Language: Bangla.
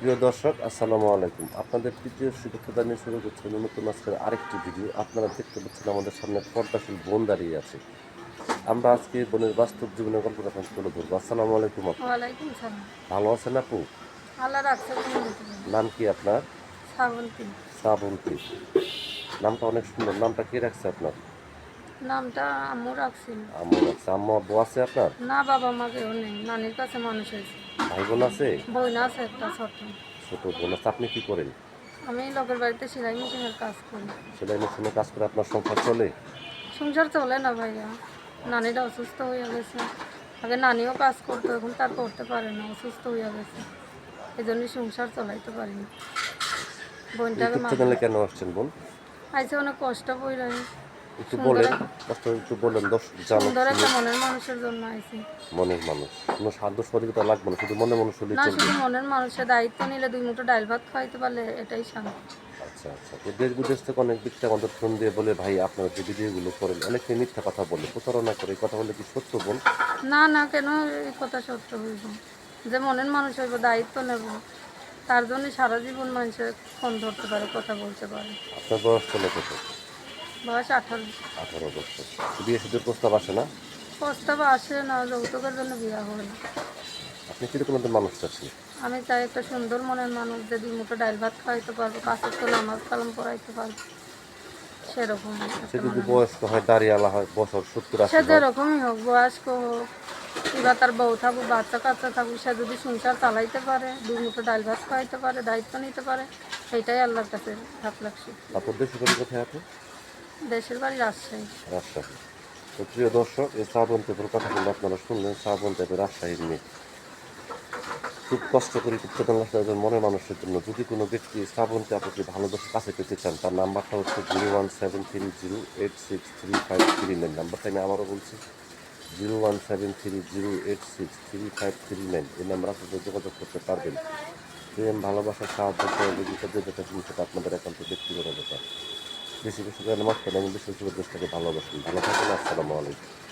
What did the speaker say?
প্রিয় দর্শক আসসালামু আলাইকুম। আপনাদের তৃতীয় শুভেচ্ছা জানিয়ে শুরু করছে নতুন আজকের আরেকটি ভিডিও আপনারা দেখতে পাচ্ছেন আমাদের সামনে পর্দাশীল বোন দাঁড়িয়ে আছে। আমরা আজকে বোনের বাস্তব জীবনের গল্পটা আপনাকে তুলে ধরবো। আসসালামু আলাইকুম আপু। ভালো আছেন আপু? নাম কি আপনার? শ্রাবন্তী শ্রাবন্তী নামটা অনেক সুন্দর। নামটা কে রাখছে আপনার? নামটা আম্মু রাখছি। আম্মু রাখছে। আম্মু আব্বু আছে আপনার? না বাবা মা কেউ নেই। নানির কাছে মানুষ হয়েছে। ভাই বোন আছে? বইনা আছে একটা ছোট। ছোট বোন আছে আপনি কি করেন? আমি লোকের বাড়িতে সেলাই মেশিনের কাজ করি। সেলাই মেশিনে কাজ করে আপনার সংসার চলে? সংসার চলে না ভাইয়া। নানিটা অসুস্থ হয়ে গেছে। আগে নানিও কাজ করতো এখন তার করতে পারে না অসুস্থ হয়ে গেছে। এই জন্য সংসার চালাইতে পারি না। বোনটাকে কেন আসছেন বোন? আইসে অনেক কষ্ট বই রাখি একটু বলেন একটু বলেন দর্শক জানো মনের মানুষের জন্য আইসি মনের মানুষ। কোনো সাধ্য সহযোগিতা লাগবে না শুধু মনের মানুষ হলেই না চলবে। শুধু মনের মানুষের দায়িত্ব নিলে দুই মুঠো ডাল ভাত খাইতে পারলে এটাই শান্তি। আচ্ছা আচ্ছা। তো দেশ বিদেশ থেকে অনেক ব্যক্তি আমাদের ফোন দিয়ে বলে ভাই আপনারা যে ভিডিওগুলো করেন অনেকে মিথ্যা কথা বলে প্রতারণা করে এই কথা বলে কি সত্য বল? না না কেন এই কথা সত্য হইব? যে মনের মানুষ হইব দায়িত্ব নেব তার জন্য সারা জীবন মানুষের ফোন ধরতে পারে কথা বলতে পারে। আপনার বয়স কত? বয়স আঠারো। আঠারো বছর। বিয়ে শুধু প্রস্তাব আসে না? প্রস্তাব আসে না যৌতুকের জন্য বিয়া হয় না। আপনি কীরকম একটা মানুষ চাচ্ছেন? আমি চাই একটা সুন্দর মনের মানুষ যে দুই মুঠো ডাল ভাত খাওয়াইতে পারব কাছের তো নামাজ কালাম পড়াইতে পারব। সেরকম সে যদি বয়স্ক হয় দাঁড়িয়ালা হয় বছর সত্তর সে যেরকমই হোক বয়স্ক হোক কিংবা তার বউ থাকুক বাচ্চা কাচ্চা থাকুক সে যদি সংসার চালাইতে পারে দুই মুঠো ডাল ভাত খাওয়াইতে পারে দায়িত্ব নিতে পারে সেটাই আল্লাহর কাছে হাত লাগছে তারপর দেশে কোথায় আপনি রাজশাহী। প্রিয় দর্শক, এই শ্রাবণ টেপের কথা কিন্তু আপনারা শুনলেন শ্রাবণ টেপের রাজশাহীর মেয়ে। খুব কষ্ট করে একজন মানুষের জন্য যদি কোনো ব্যক্তি শ্রাবণ আপনাকে ভালোবাসে কাছে পেতে চান, তার নাম্বারটা হচ্ছে zero one seven three zero eight six three five three nine. নাম্বারটা আমি আবারও বলছি, zero one seven three zero eight six three five three nine. এই নাম্বার আপনাদের যোগাযোগ করতে পারবেন, প্রেম, ভালোবাসা, সাহায্য, সহযোগিতা যেটা সেটা আপনাদের একান্ত ব্যক্তিগত ব্যাপার বেশি বেশি করে নামাজ পড়েন বেশি বেশি করে দেশটাকে ভালোবাসেন ভালো থাকেন আসসালামু আলাইকুম।